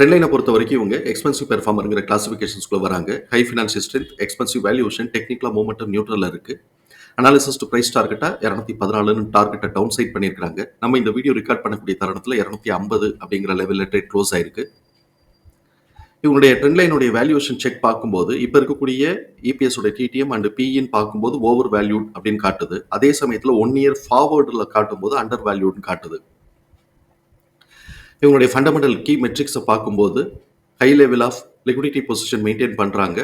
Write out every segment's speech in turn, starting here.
ட்ரெண்ட்லைனை பொறுத்த வரைக்கும் இவங்க எக்ஸ்பென்சிவ் பெர்ஃபார்மருங்கிற கிளாசிஃபிகேஷன்ஸ்குள்ள வராங்க. High financial strength expensive valuation டெக்னிக்கலாக மூமெண்டம் நியூட்ரலில் இருக்குது அனாலிசிஸ் டு ப்ரைஸ் டார்கெட்டாக இரநூத்தி பதினாலுன்னு டார்கெட்டை டவுன் சைட் பண்ணியிருக்காங்க நம்ம இந்த வீடியோ ரெக்கார்ட் பண்ணக்கூடிய தருணத்தில் இரநூத்தி ஐம்பது அப்படிங்கிற லெவலில் ட்ரேட் க்ளோஸ் ஆயிருக்கு. இவங்களுடைய ட்ரெண்ட்லைனுடைய வேல்யூஷன் செக் பார்க்கும்போது இப்போ இருக்கக்கூடிய இபிஎஸ் டிடிஎம் அண்ட் பிஇன்னு பார்க்கும்போது ஓவர் வேல்யூட் அப்படின்னு காட்டுது. அதே சமயத்தில் ஒன் இயர் ஃபார்வர்டில் காட்டும்போது அண்டர் வேல்யூட்னு காட்டுது. இவங்களுடைய ஃபண்டமெண்டல் கீ மெட்ரிக்ஸை பார்க்கும்போது high level of liquidity position maintain பண்ணுறாங்க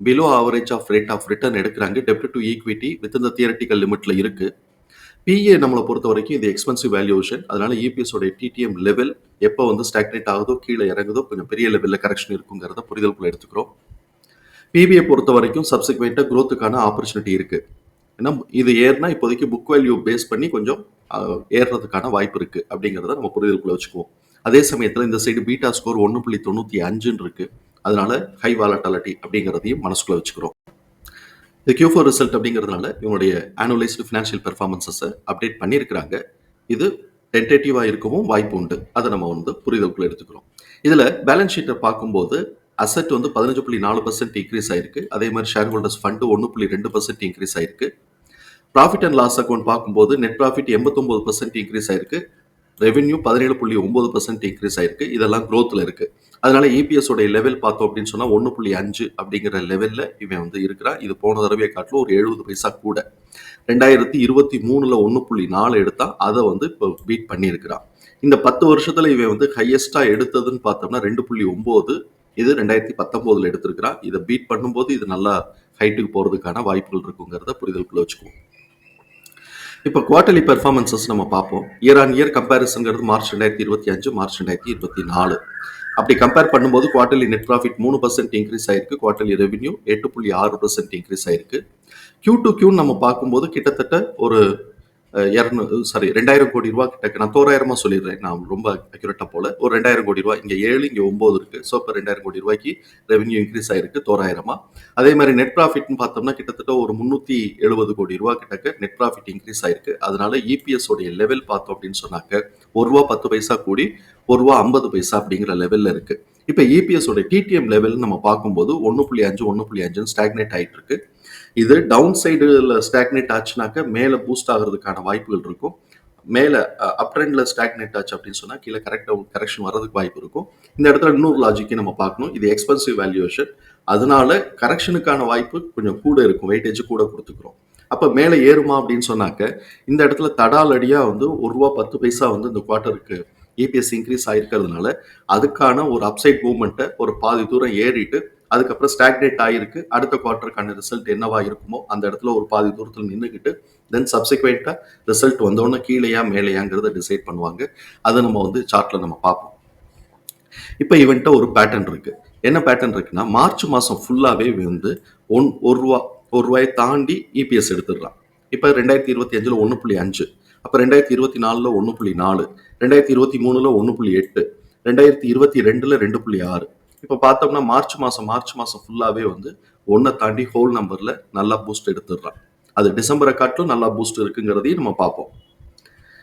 below average of rate of return எடுக்கிறாங்க. டெப்ட் டு ஈக்விட்டி வித் இந்த தியரட்டிக்கல் லிமிட்ல இருக்குது பிஏ நம்மளை பொறுத்த வரைக்கும் இது எக்ஸ்பென்சிவ் வேல்யூஷன் அதனால இபிஎஸ் டிடிஎம் லெவல் எப்போ வந்து ஸ்டாக்னேட் ஆகுதோ கீழே இறங்குதோ கொஞ்சம் பெரிய லெவலில் கரெக்ஷன் இருக்குங்கிறத புரிதலுக்குள்ள எடுத்துக்கிறோம். பிபிஐ பொறுத்த வரைக்கும் சப்சிக்வெண்ட்டாக க்ரோத்துக்கான ஆப்பர்ச்சுனிட்டி இருக்குது ஏன்னா இது ஏர்னா இப்போதைக்கு புக் வேல்யூ பேஸ் பண்ணி கொஞ்சம் ஏறுறதுக்கான வாய்ப்பு இருக்குது அப்படிங்கிறத நம்ம புரிதலுக்குள்ள வச்சுக்குவோம். அதே சமயத்தில் இந்த சைடு பீட்டா ஸ்கோர் ஒன்று புள்ளி தொண்ணூற்றி அஞ்சுன்னு இருக்குது அதனால ஹை வாலட்டாலிட்டி அப்படிங்கிறதையும் மனசுக்குள்ளே வச்சுக்கிறோம். இந்த கியூ ஃபோர் ரிசல்ட் அப்படிங்கிறதுனால இவங்களுடைய ஆனுவலைஸ்டு ஃபினான்ஷியல் பெர்ஃபார்மன்ஸஸை அப்டேட் பண்ணியிருக்கிறாங்க. இது டென்டேட்டிவாக இருக்கவும் வாய்ப்பு உண்டு. அதை நம்ம வந்து புரிதலுக்குள்ள எடுத்துக்கிறோம். இதில் பேலன்ஸ் ஷீட்டை பார்க்கும்போது அசெட் வந்து பதினஞ்சு புள்ளி நாலு பர்சன்ட் இன்க்ரீஸ் ஆயிருக்கு. அதே மாதிரி ஷேர் ஹோல்டர்ஸ் ஃபண்டு ஒன்று புள்ளி ரெண்டு பர்சன்ட் இன்க்ரீஸ் ஆயிருக்கு. ப்ராஃபிட் அண்ட் லாஸ் அக்கௌண்ட் பார்க்கும்போது நெட் ப்ராஃபிட் எண்பத்தொம்பது பர்சன்ட் இன்க்ரீஸ் ஆயிருக்கு. ரெவென்யூ பதினேழு புள்ளி ஒன்பது பர்சன்ட் இன்க்ரீஸ் ஆயிருக்கு. இதெல்லாம் க்ரோத்தில் இருக்கு. அதனால இபிஎஸ் உடைய லெவல் பார்த்தோம் அப்படின்னு சொன்னால் ஒன்று புள்ளி அஞ்சு அப்படிங்கிற லெவலில் இவன் வந்து இருக்கிறான். இது போன தடவையை காட்டிலும் ஒரு எழுபது பைசா கூட. ரெண்டாயிரத்தி இருபத்தி மூணில் ஒன்று புள்ளி நாலு எடுத்தால் அதை வந்து இப்போ பீட் பண்ணியிருக்கிறான். இந்த பத்து வருஷத்தில் இவன் வந்து ஹையஸ்ட்டாக எடுத்ததுன்னு பார்த்தோம்னா ரெண்டு புள்ளி ஒம்பது இது ரெண்டாயிரத்தி பத்தொம்போதில் எடுத்திருக்கிறான். இதை பீட் பண்ணும்போது இது நல்லா ஹைட்டுக்கு போகிறதுக்கான வாய்ப்புகள் இருக்குங்கிறத புரிதலுக்குள்ளே வச்சுக்குவோம். இப்போ குவார்டர்லி பெர்ஃபார்மன்சஸ் நம்ம பார்ப்போம். இயர் ஆன் இயர் கம்பேரிசன்கிறது மார்ச் ரெண்டாயிரத்தி இருபத்தி அஞ்சு மார்ச் ரெண்டாயிரத்தி இருபத்தி நாலு. அப்படி கம்பேர் பண்ணும்போது குவார்டர்லி நெட் ப்ராஃபிட் மூணு பர்சன்ட் இன்க்ரீஸ் ஆயிருக்கு. குவார்டர்லி ரெவென்யூ எட்டு புள்ளி ஆறு பர்சன்ட் இன்க்ரீஸ் ஆயிருக்கு. கியூ டு கியூன்னு நம்ம பார்க்கும்போது கிட்டத்தட்ட ஒரு இரநூறு சாரி ரெண்டாயிரம் கோடி ரூபா கிட்ட நான் தோராயிரமா சொல்லிடுறேன். நான் ரொம்ப அக்யூரேட்டா போல. ஒரு ரெண்டாயிரம் கோடி ரூபாய் இங்க ஏழு இங்க ஒன்பது இருக்கு. ஸோ இப்போ ரெண்டாயிரம் கோடி ரூபாய்க்கு ரெவன்யூ இன்க்ரீஸ் ஆயிருக்கு தோராயிரமா அதே மாதிரி நெட் ப்ராஃபிட்னு பார்த்தோம்னா கிட்டத்தட்ட ஒரு முன்னூத்தி எழுபது கோடி ரூபா கிட்டக்க நெட் ப்ராஃபிட் இன்க்ரீஸ் ஆயிருக்கு. அதனால இபிஎஸ் உடைய லெவல் பார்த்தோம் அப்படின்னு சொன்னாக்க ஒரு ரூபா பத்து பைசா கூடி ஒரு ரூபா ஐம்பது பைசா அப்படிங்கிற லெவலில் இருக்கு. இப்போ இபிஎஸ் உடைய டிடிஎம் லெவல் நம்ம பார்க்கும்போது ஒன்று புள்ளி அஞ்சு ஒன்று புள்ளி அஞ்சுன்னு ஸ்டாக்னேட் ஆயிட்டு இருக்கு. இது டவுன் சைடுல ஸ்டாக்னேட் ஆச்சுனாக்க மேலே பூஸ்ட் ஆகிறதுக்கான வாய்ப்புகள் இருக்கும். மேலே அப் ட்ரெண்டில் ஸ்டாக்னேட் ஆச்சு அப்படின்னு சொன்னால் கீழே கரெக்டாக கரெக்ஷன் வர்றதுக்கு வாய்ப்பு இருக்கும். இந்த இடத்துல இன்னொரு லாஜிக்கை நம்ம பார்க்கணும். இது எக்ஸ்பென்சிவ் வேல்யூவேஷன் அதனால கரெக்ஷனுக்கான வாய்ப்பு கொஞ்சம் கூட இருக்கும். வெயிட்டேஜ் கூட கொடுத்துக்கிறோம். அப்போ மேலே ஏறுமா அப்படின்னு சொன்னாக்க இந்த இடத்துல தடாலடியாக வந்து ஒரு ரூபா பத்து பைசா வந்து இந்த குவார்ட்டருக்கு இபிஎஸ் இன்க்ரீஸ் ஆகிருக்கிறதுனால அதுக்கான ஒரு அப்சைட் மூவ்மெண்ட்டை ஒரு பாதி தூரம் ஏறிட்டு அதுக்கப்புறம் ஸ்டாக்னேட் ஆகிருக்கு அடுத்த குவார்ட்டருக்கான ரிசல்ட் என்னவா இருக்குமோ அந்த இடத்துல ஒரு பாதி தூரத்தில் நின்றுக்கிட்டு தென் சப்சிக்வெண்ட்டாக ரிசல்ட் வந்தோடனே கீழேயா மேலேயாங்கிறத டிசைட் பண்ணுவாங்க. அதை நம்ம வந்து சார்ட்டில் நம்ம பார்ப்போம். இப்போ இவன்ட்ட ஒரு பேட்டர்ன் இருக்கு. என்ன பேட்டர்ன் இருக்குன்னா மார்ச் மாதம் ஃபுல்லாகவே வந்து ஒன் ஒரு ரூபா ஒரு ரூபாயை தாண்டி இபிஎஸ் எடுத்துடலாம். இப்போ ரெண்டாயிரத்தி இருபத்தி அஞ்சில் ஒன்று புள்ளி அஞ்சு அப்போ ரெண்டாயிரத்தி இருபத்தி நாலில் ஒன்று புள்ளி நாலு ரெண்டாயிரத்தி இருபத்தி மூணுல ஒன்று புள்ளி எட்டு ரெண்டாயிரத்தி இருபத்தி ரெண்டில் ரெண்டு புள்ளி ஆறு. இப்போ பார்த்தோம்னா மார்ச் மாதம் மார்ச் மாதம் ஃபுல்லாகவே வந்து ஒன்றை தாண்டி ஹோல் நம்பரில் நல்லா பூஸ்ட் எடுத்துடுறான். அது டிசம்பரை காட்டிலும் நல்லா பூஸ்ட் இருக்குங்கிறதையும் நம்ம பார்ப்போம்.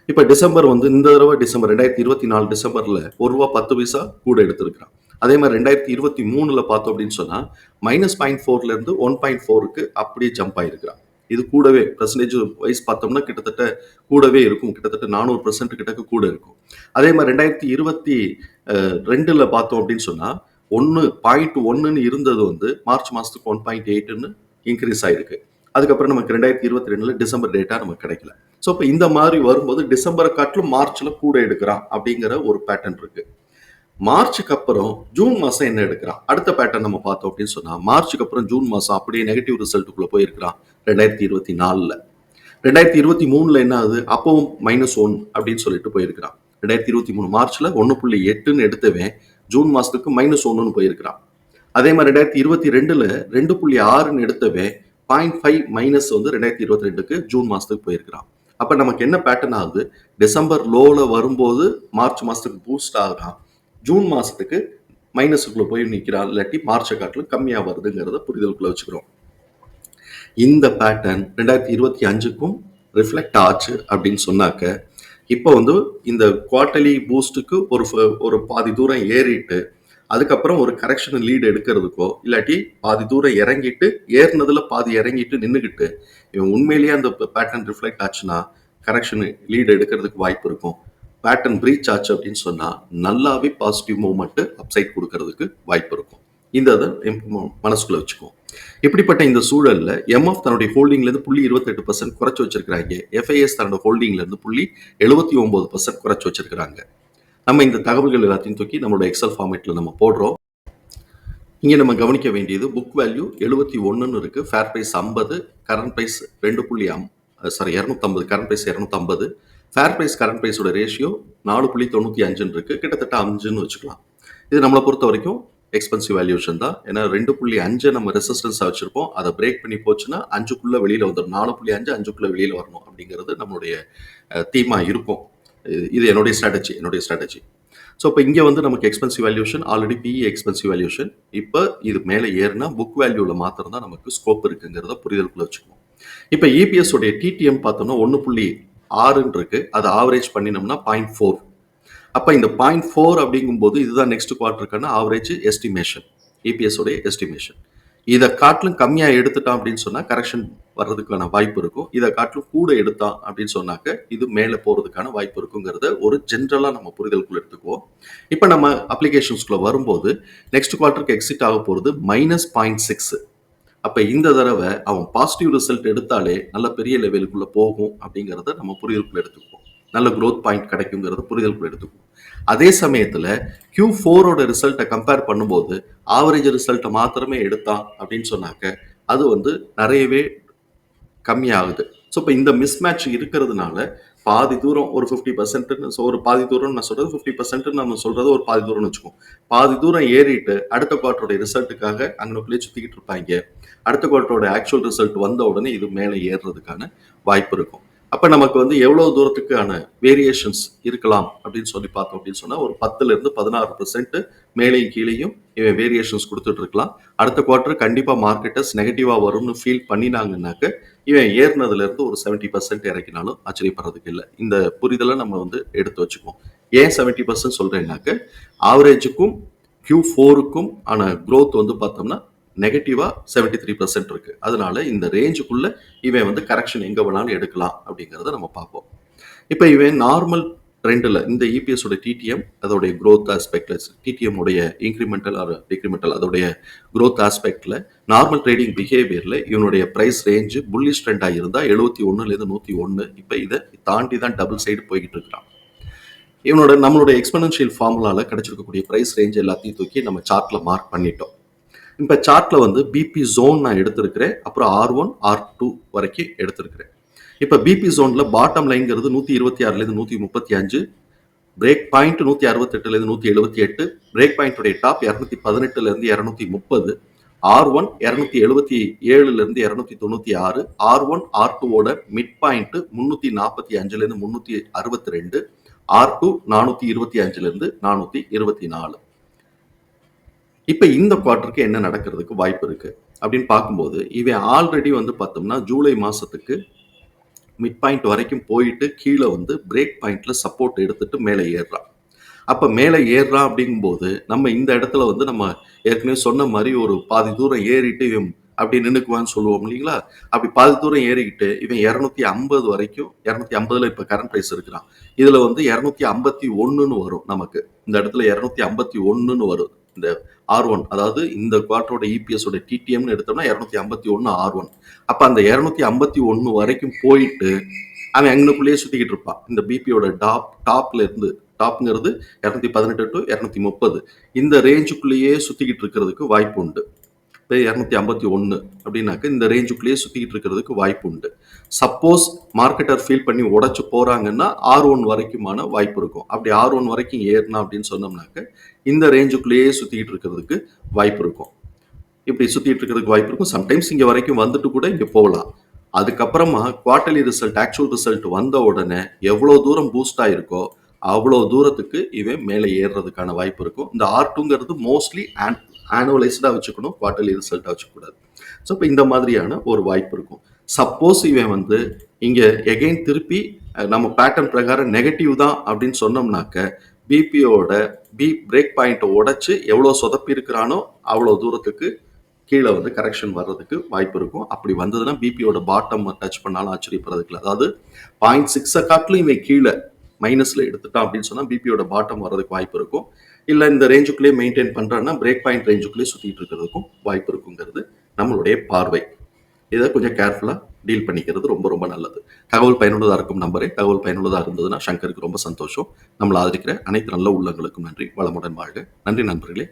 இப்போ டிசம்பர் வந்து இந்த தடவை டிசம்பர் ரெண்டாயிரத்தி இருபத்தி நாலு டிசம்பரில் ஒரு ரூபா பத்து பைசா கூட எடுத்திருக்கிறான். அதே மாதிரி ரெண்டாயிரத்தி இருபத்தி மூணுல பார்த்தோம் அப்படின்னு சொன்னால் மைனஸ் பாயிண்ட் ஃபோர்லேருந்து ஒன் பாயிண்ட் ஃபோருக்கு அப்படியே ஜம்ப் ஆகிருக்கிறான் இது கூடவே பர்சன்டேஜ் வைஸ் பார்த்தோம்னா கிட்டத்தட்ட கூடவே இருக்கும். கிட்டத்தட்ட நானூறு பர்சன்ட் கிட்டக்க கூட இருக்கும். அதே மாதிரி ரெண்டாயிரத்தி இருபத்தி ரெண்டில் பார்த்தோம் அப்படின்னு சொன்னால் ஒன்று பாயிண்ட் ஒன்றுன்னு இருந்தது வந்து மார்ச் மாதத்துக்கு ஒன் பாயிண்ட் எயிட்டுன்னு இன்க்ரீஸ் ஆயிருக்கு. அதுக்கப்புறம் நமக்கு ரெண்டாயிரத்தி இருபத்தி ரெண்டுல டிசம்பர் டேட்டா நமக்கு கிடைக்கல. ஸோ இப்போ இந்த மாதிரி வரும்போது டிசம்பரை காட்டிலும் மார்ச்ல கூட எடுக்கிறான் அப்படிங்கிற ஒரு பேட்டர்ன் இருக்கு. மார்ச்சுக்கு அப்புறம் ஜூன் மாதம் என்ன எடுக்கிறான்? அடுத்த பேட்டர்ன் நம்ம பார்த்தோம் அப்படின்னு சொன்னால் மார்ச்சுக்கு அப்புறம் ஜூன் மாதம் அப்படியே நெகட்டிவ் ரிசல்ட்டுக்குள்ளே போயிருக்கிறான் ரெண்டாயிரத்தி இருபத்தி நாலில். ரெண்டாயிரத்தி இருபத்தி மூணில் என்ன ஆகுது? அப்பவும் மைனஸ் ஒன் அப்படின்னு சொல்லிட்டு போயிருக்கிறான். ரெண்டாயிரத்தி இருபத்தி மூணு மார்ச்சில் ஒன்று புள்ளி எட்டுன்னு எடுத்தவன் ஜூன் மாதத்துக்கு மைனஸ் ஒன்றுன்னு போயிருக்கிறான். அதே மாதிரி ரெண்டாயிரத்தி இருபத்தி ரெண்டில் ரெண்டு புள்ளி ஆறுன்னு எடுத்தவன் பாயிண்ட் ஃபைவ் மைனஸ் வந்து ரெண்டாயிரத்தி இருபத்தி ரெண்டுக்கு ஜூன் மாதத்துக்கு போயிருக்கிறான். அப்போ நமக்கு என்ன பேட்டர்ன் ஆகுது? டிசம்பர் லோவில் வரும்போது மார்ச் மாதத்துக்கு பூஸ்ட் ஆகுறான். ஜூன் மாதத்துக்கு மைனஸுக்குள்ளே போய் நிற்கிறான் இல்லாட்டி மார்ச்சை காட்டிலும் கம்மியாக வருதுங்கிறத புரிதலுக்குள்ளே வச்சுக்கிறோம். இந்த பேட்டர்ன் ரெண்டாயிரத்தி இருபத்தி அஞ்சுக்கும் ரிஃப்ளெக்ட் ஆச்சு அப்படின்னு சொன்னாக்க இப்போ வந்து இந்த குவார்டர்லி பூஸ்ட்டுக்கு ஒரு ஃப- ஒரு பாதி தூரம் ஏறிட்டு அதுக்கப்புறம் ஒரு கரெக்ஷன் லீடு எடுக்கிறதுக்கோ இல்லாட்டி பாதி தூரம் இறங்கிட்டு ஏறினதுல பாதி இறங்கிட்டு நின்றுக்கிட்டு இவன் உண்மையிலேயே அந்த பேட்டர்ன் ரிஃப்ளெக்ட் ஆச்சுன்னா கரெக்ஷன் லீடு எடுக்கிறதுக்கு வாய்ப்பு இருக்கும். பேட்டர்ன் பிரீச் ஆச்சு அப்படின்னு சொன்னால் நல்லாவே பாசிட்டிவ் மூவ்மெண்ட்டு அப்சைட் கொடுக்கறதுக்கு வாய்ப்பு இருக்கும். இந்த இதை மனசுக்குள்ளே மனசுக்குள்ள வச்சுக்குவோம். இப்படிப்பட்ட இந்த சூழலில் எம்எஃப் தன்னுடைய ஹோல்டிங்லேருந்து புள்ளி இருபத்தெட்டு பர்சன்ட் குறைச்சி வச்சிருக்கிறாங்க. எஃப்ஐஎஸ் தன்னோட ஹோல்டிங்லேருந்து புள்ளி எழுபத்தி ஒம்பது பர்சன்ட் குறைச்சி வச்சிருக்கிறாங்க. நம்ம இந்த தகவல்கள் எல்லாத்தையும் தூக்கி நம்மளோட எக்ஸல் ஃபார்மேட்டில் நம்ம போடுறோம். இங்கே நம்ம கவனிக்க வேண்டியது புக் வேல்யூ எழுபத்தி ஒன்றுன்னு இருக்குது ஃபேர் ப்ரைஸ் ஐம்பது கரண்ட் ப்ரைஸ் ரெண்டு புள்ளி அம் சாரி இரநூத்தம்பது கரண்ட் ப்ரைஸ் இரநூத்தம்பது. ஃபேர் ப்ரைஸ் கரண்ட் ப்ரைஸோட ரேஷியோ நாலு புள்ளி தொண்ணூற்றி அஞ்சுன்னு இருக்குது கிட்டத்தட்ட அஞ்சுன்னு வச்சுக்கலாம். இது நம்மளை பொறுத்த வரைக்கும் எக்ஸ்பென்சிவ் வேல்யூஷன் தான். ஏன்னா ரெண்டு புள்ளி அஞ்சு நம்ம ரெசிஸ்டன்ஸாக வச்சுருப்போம். அதை பிரேக் பண்ணி போச்சுன்னா அஞ்சுக்குள்ளே வெளியில் வந்துடும் நாலு புள்ளி அஞ்சு அஞ்சுக்குள்ளே வெளியில் வரணும் அப்படிங்கிறது நம்மளுடைய தீமாக இருக்கும். இது- என்னுடைய ஸ்ட்ராட்டஜி என்னுடைய ஸ்ட்ராட்டஜி ஸோ இப்போ இங்கே வந்து நமக்கு expensive valuation already PE expensive valuation இப்போ இது மேலே ஏறுனா புக் வேல்யூவில் மாத்திரம் தான் நமக்கு ஸ்கோப் இருக்குங்கிறத புரிதலுக்குள்ள வச்சுக்கணும். இப்போ இபிஎஸ் உடைய டிடிஎம் பார்த்தோம்னா ஒன்று புள்ளி ஆறுன்னு இருக்கு. அதை ஆவரேஜ் பண்ணினோம்னா பாயிண்ட் ஃபோர் அப்போ இந்த பாயிண்ட் ஃபோர் அப்படிங்கும்போது இதுதான் நெக்ஸ்ட் குவார்ட்டருக்கான ஆவரேஜ் எஸ்டிமேஷன் இபிஎஸ் உடைய எஸ்டிமேஷன் இதை காட்டிலும் கம்மியாக எடுத்துட்டான் அப்படின்னு சொன்னால் கரெக்ஷன் வர்றதுக்கான வாய்ப்பு இருக்கும். இதை காட்டிலும் கூட எடுத்தான் அப்படின்னு சொன்னாக்க இது மேலே போகிறதுக்கான வாய்ப்பு இருக்குங்கிறத ஒரு ஜென்ரலாக நம்ம புரிதலுக்குள்ள எடுத்துக்குவோம். இப்போ நம்ம அப்ளிகேஷன்ஸ்குள்ளே வரும்போது நெக்ஸ்ட் குவார்ட்டருக்கு எக்ஸிட் ஆக போகிறது மைனஸ் பாயிண்ட் சிக்ஸ் அப்போ இந்த தடவை அவன் பாசிட்டிவ் ரிசல்ட் எடுத்தாலே நல்ல பெரிய லெவலுக்குள்ளே போகும் அப்படிங்கிறத நம்ம புரிதலுக்குள்ள எடுத்துக்குவோம். நல்ல க்ரோத் பாயிண்ட் கிடைக்குங்கிறத புரிதலுக்குள்ள எடுத்துக்குவோம். அதே சமயத்தில் கியூ ஃபோரோட ரிசல்ட்டை கம்பேர் பண்ணும்போது ஆவரேஜ் ரிசல்ட்டை மாத்திரமே எடுத்தான் அப்படின்னு சொன்னாக்க அது வந்து நிறையவே கம்மியாகுது. ஸோ இப்போ இந்த மிஸ்மேட்ச் இருக்கிறதுனால பாதி தூரம் ஒரு ஃபிஃப்டி பர்சன்ட்னு ஒரு பாதி தூரம் நான் சொல்கிறது ஃபிஃப்டி பர்சன்ட்னு நம்ம சொல்கிறது ஒரு பாதி தூரம்னு வச்சுக்கோம் பாதி தூரம் ஏறிட்டு அடுத்த குவார்ட்டருடைய ரிசல்ட்டுக்காக அங்கனுக்குள்ளேயே சுற்றிக்கிட்டு இருப்பாங்க. அடுத்த குவார்ட்டரோட ஆக்சுவல் ரிசல்ட் வந்த உடனே இது மேலே ஏறுறதுக்கான வாய்ப்பு இருக்கும். அப்போ நமக்கு வந்து எவ்வளோ தூரத்துக்கான வேரியேஷன்ஸ் இருக்கலாம் அப்படின்னு சொல்லி பார்த்தோம் அப்படின்னு சொன்னால் ஒரு பத்துலேருந்து பதினாறு பெர்சென்ட் மேலேயும் கீழேயும் இவன் வேரியேஷன்ஸ் கொடுத்துட்டு இருக்கலாம். அடுத்த குவார்ட்டர் கண்டிப்பாக மார்க்கெட்டர்ஸ் நெகட்டிவாக வரும்னு ஃபீல் பண்ணினாங்கன்னாக்க இவன் ஏறினதுலேருந்து ஒரு செவன்ட்டி பர்சன்ட் இறக்கினாலும் ஆச்சரியப்படுறதுக்கு இல்லை. இந்த புரிதலை நம்ம வந்து எடுத்து வச்சுக்குவோம். ஏன் செவன்ட்டி பர்சன்ட் சொல்கிறேன்னாக்க ஆவரேஜுக்கும் கியூ ஃபோருக்கும் ஆன க்ரோத் வந்து பார்த்தோம்னா நெகட்டிவாக செவன்ட்டி த்ரீ பர்சன்ட் இருக்குது அதனால இந்த ரேஞ்சுக்குள்ளே இவன் வந்து கரெக்ஷன் எங்கே வேணாலும் எடுக்கலாம் அப்படிங்கிறத நம்ம பார்ப்போம். இப்போ இவன் நார்மல் ட்ரெண்டில் இந்த இபிஎஸோட டிடிஎம் அதோடைய க்ரோத் ஆஸ்பெக்டில் டிடிஎம் உடைய இன்க்ரிமெண்டல் ஆர் டிக்ரிமெண்டல் அதோடைய க்ரோத் ஆஸ்பெக்டில் நார்மல் ட்ரேடிங் பிஹேவியரில் இவனுடைய ப்ரைஸ் ரேஞ்சு புல்லிஷ் ட்ரெண்டாக இருந்தால் எழுபத்தி ஒன்றுலேருந்து நூற்றி ஒன்று இப்போ இதை தாண்டி தான் டபுள் சைடு போய்கிட்டு இருக்கிறான். இவனோட நம்மளுடைய எக்ஸ்பனன்ஷியல் ஃபார்முலாவில் கிடைச்சிருக்கக்கூடிய பிரைஸ் ரேஞ்ச் எல்லாத்தையும் தூக்கி நம்ம சார்ட்டில் மார்க் பண்ணிட்டோம். இப்போ சார்ட்டில் வந்து பிபி ஜோன் நான் எடுத்திருக்கிறேன். அப்புறம் ஆர் ஒன் ஆர் டூ வரைக்கும் எடுத்திருக்கிறேன். இப்போ பிபி ஜோனில் பாட்டம் லைன்ங்கிறது நூற்றி இருபத்தி ஆறுலேருந்து நூற்றி முப்பத்தி அஞ்சு பிரேக் பாயிண்ட் நூற்றி அறுபத்தெட்டுலேருந்து நூற்றி எழுபத்தி எட்டு பிரேக் பாயிண்ட்டுடைய டாப் இரநூத்தி பதினெட்டுலேருந்து இரநூத்தி முப்பது ஆர் ஒன் இரநூத்தி எழுபத்தி ஏழுலேருந்து இரநூத்தி தொண்ணூற்றி ஆறு ஆர் ஒன் ஆர் டூவோட மிட் பாயிண்ட்டு முந்நூற்றி நாற்பத்தி அஞ்சுலேருந்து முந்நூற்றி அறுபத்தி ரெண்டு ஆர் டூ நானூற்றி இருபத்தி அஞ்சுலேருந்து நானூற்றி இருபத்தி நாலு. இப்போ இந்த குவார்ட்டருக்கு என்ன நடக்கிறதுக்கு வாய்ப்பு இருக்கு? அப்படின்னு பார்க்கும்போது இவன் ஆல்ரெடி வந்து பார்த்தோம்னா ஜூலை மாசத்துக்கு மிட் பாயிண்ட் வரைக்கும் போயிட்டு கீழே வந்து பிரேக் பாயிண்ட்ல சப்போர்ட் எடுத்துட்டு மேலே ஏறுறான். அப்போ மேலே ஏறுறான் அப்படிங்கும்போது நம்ம இந்த இடத்துல வந்து நம்ம ஏற்கனவே சொன்ன மாதிரி ஒரு பாதி தூரம் ஏறிட்டு இவன் அப்படி நின்றுக்குவான்னு சொல்லுவோம் இல்லைங்களா? அப்படி பாதி தூரம் ஏறிக்கிட்டு இவன் இரநூத்தி ஐம்பது வரைக்கும் இரநூத்தி ஐம்பதுல இப்போ கரண்ட் ப்ரைஸ் இருக்கிறான். இதில் வந்து இரநூத்தி ஐம்பத்தி ஒன்றுன்னு வரும் நமக்கு. இந்த இடத்துல இரநூத்தி ஐம்பத்தி ஒன்றுன்னு வரும். இந்த ஆர் ஒன் அதாவது இந்த குவார்ட்டரோட இபிஎஸோட டிடிஎம்னு எடுத்தோம்னா இரநூத்தி ஐம்பத்தி ஒன்று ஆர் ஒன் அப்போ அந்த இரநூத்தி ஐம்பத்தி ஒன்று வரைக்கும் போயிட்டு அவன் அங்கனுக்குள்ளேயே சுத்திக்கிட்டு இருப்பான். இந்த பிபியோட டாப் டாப்ல இருந்து டாப்ங்கிறது இரநூத்தி பதினெட்டு டு இரநூத்தி முப்பது. இந்த ரேஞ்சுக்குள்ளேயே சுற்றிக்கிட்டு இருக்கிறதுக்கு வாய்ப்பு உண்டு. இப்போ இரநூத்தி ஐம்பத்தி ஒன்று அப்படின்னாக்க இந்த ரேஞ்சுக்குள்ளேயே சுற்றிக்கிட்டு இருக்கிறதுக்கு வாய்ப்பு உண்டு சப்போஸ் மார்க்கெட்டர் ஃபீல் பண்ணி உடச்சு போகிறாங்கன்னா ஆர் ஒன் வரைக்குமான வாய்ப்பு இருக்கும். அப்படி ஆர் ஒன் வரைக்கும் ஏறினா அப்படின்னு சொன்னோம்னாக்க இந்த ரேஞ்சுக்குள்ளேயே சுற்றிக்கிட்டு இருக்கிறதுக்கு வாய்ப்பு இருக்கும். இப்படி சுற்றிட்டு இருக்கிறதுக்கு வாய்ப்பு இருக்கும். சம்டைம்ஸ் இங்கே வரைக்கும் வந்துட்டு கூட இங்கே போகலாம். அதுக்கப்புறமா குவார்டர்லி ரிசல்ட் ஆக்சுவல் ரிசல்ட் வந்த உடனே எவ்வளோ தூரம் பூஸ்ட் ஆகிருக்கோ அவ்வளோ தூரத்துக்கு இவன் மேலே ஏறுறதுக்கான வாய்ப்பு இருக்கும். இந்த ஆர் டூங்கிறது மோஸ்ட்லி ஆனுவலைஸ்டாக வச்சுக்கணும் குவார்டர்லி ரிசல்ட்டாக வச்சுக்கூடாது ஸோ இப்போ இந்த மாதிரியான ஒரு வாய்ப்பு இருக்கும். சப்போஸ் இவன் வந்து இங்கே எகைன் திருப்பி நம்ம பேட்டர்ன் பிரகாரம் நெகட்டிவ் தான் அப்படின்னு சொன்னோம்னாக்க பிபிஓட பி பிரேக் பாயிண்ட்டை உடச்சி எவ்வளோ சொதப்பி இருக்கிறானோ அவ்வளோ தூரத்துக்கு கீழே வந்து கரெக்ஷன் வர்றதுக்கு வாய்ப்பு இருக்கும். அப்படி வந்ததுன்னா பிபியோட பாட்டம் டச் பண்ணாலும் ஆச்சரியப்படுறதுக்கு இல்லை. அதாவது பாயிண்ட் சிக்ஸை காட்டிலும் இவன் கீழே மைனஸில் எடுத்துட்டான் அப்படின்னு சொன்னால் பிபியோட பாட்டம் வர்றதுக்கு வாய்ப்பு இருக்கும். இல்லை இந்த ரேஞ்சுக்குள்ளேயே மெயின்டைன் பண்ணுறான்னா பிரேக் பாயிண்ட் ரேஞ்சுக்குள்ளேயே சுற்றிட்டு இருக்கிறதுக்கும் வாய்ப்பு இருக்குங்கிறது நம்மளுடைய பார்வை. இதை கொஞ்சம் கேர்ஃபுல்லாக டீல் பண்ணிக்கிறது ரொம்ப ரொம்ப நல்லது. தகவல் பயனுள்ளதாக இருக்கும் நம்பரே. தகவல் பயனுள்ளதாக இருந்ததுன்னா சங்கருக்கு ரொம்ப சந்தோஷம். நம்மளை ஆதரிக்கிற அனைத்து நல்ல உள்ளங்களுக்கும் நன்றி. வளமுடன் வாழ்க. நன்றி நண்பர்களே.